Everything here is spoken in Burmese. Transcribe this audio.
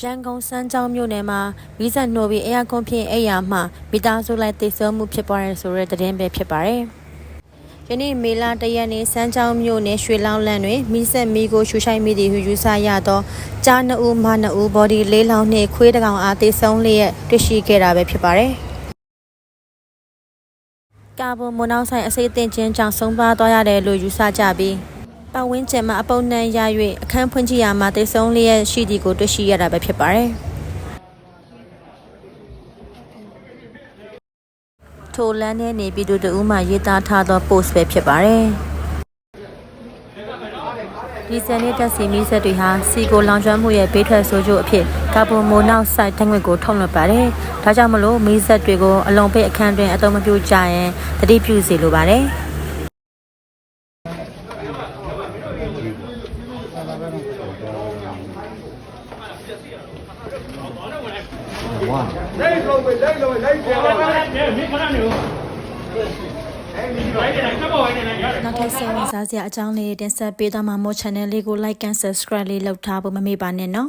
ရန်ကုန်စမ်းချောင်းမြို့နယ်မှာဗီဇက်နှိုပြီးအရာကွန်ဖြင့်အိယာမှမိသားစုလိုက်တိတ်ဆုံမှုဖြစ်ပွားရဆိုတဲ့သတင်းပဲဖြစ်ပါတယ်။ယနေ့မေလတရက်နေ့စမ်းချောင်းမြို့နယ်ရွှေလောင်းလန်းတွင်မိဆက်မီကိုရှူရှိုက်မိသည်ဟုယူဆရသောကြားနှစ်ဦးမနှစ်ဦးဘော်ဒီလေးလောင်းနှင့်ခွေးတစ်ကောင်အားတိတ်ဆုံလျက်တွေ့ရှိခဲ့တာပဲဖြစ်ပါတယ်။ကာဘွန်မွန်နောက်ဆိုင်အစိတ်အသင့်ချင်းကြောင့်ဆုံးပါသွားရတယ်လို့ယူဆကြပြီး ပတ်ဝန်းကျင်မှာအပုံနှံရ၍အခန်းဖွင့်ကြည့်ရမှာတိတ်ဆုံလျက်ရှိသည်ကိုတွေ့ရှိရတာပဲဖြစ်ပါတယ်။ထိုလန်းနဲ့နေပြည်သူတို့မှရေးသားထားသော post ပဲဖြစ်ပါတယ်။ဒီစနေတက်စီမီဆက်တွေဟာစီကိုလောင်ကျွမ်းမှုရဲ့ဘေးထွက်ဆိုးကျိုးအဖြစ်ကာဗွန်မိုနောက်ဆိုက်တငွေကိုထုတ်လွှတ်ပါတယ်။ဒါကြောင့်မလို့မီးဆက်တွေကိုအလုံးပိတ်အခန်းတွင်အသုံးမပြုကြရင်တတိပြုစေလိုပါတယ်။ လိုက်လို့ပဲလိုက်လို့လိုက်ပြန်ပါမင်းခဏနေဦးအဲ့ဒီလိုက်တယ်ကပ်ပေါ်ဝင်နေရတယ်နောက်ထပ်ဆက်ဝင်စားစရာအကြောင်းလေးတင်ဆက်ပေးသွားမှာမို့ channel လေးကို like and subscribe လေးလုပ်ထားဖို့မမေ့ပါနဲ့နော်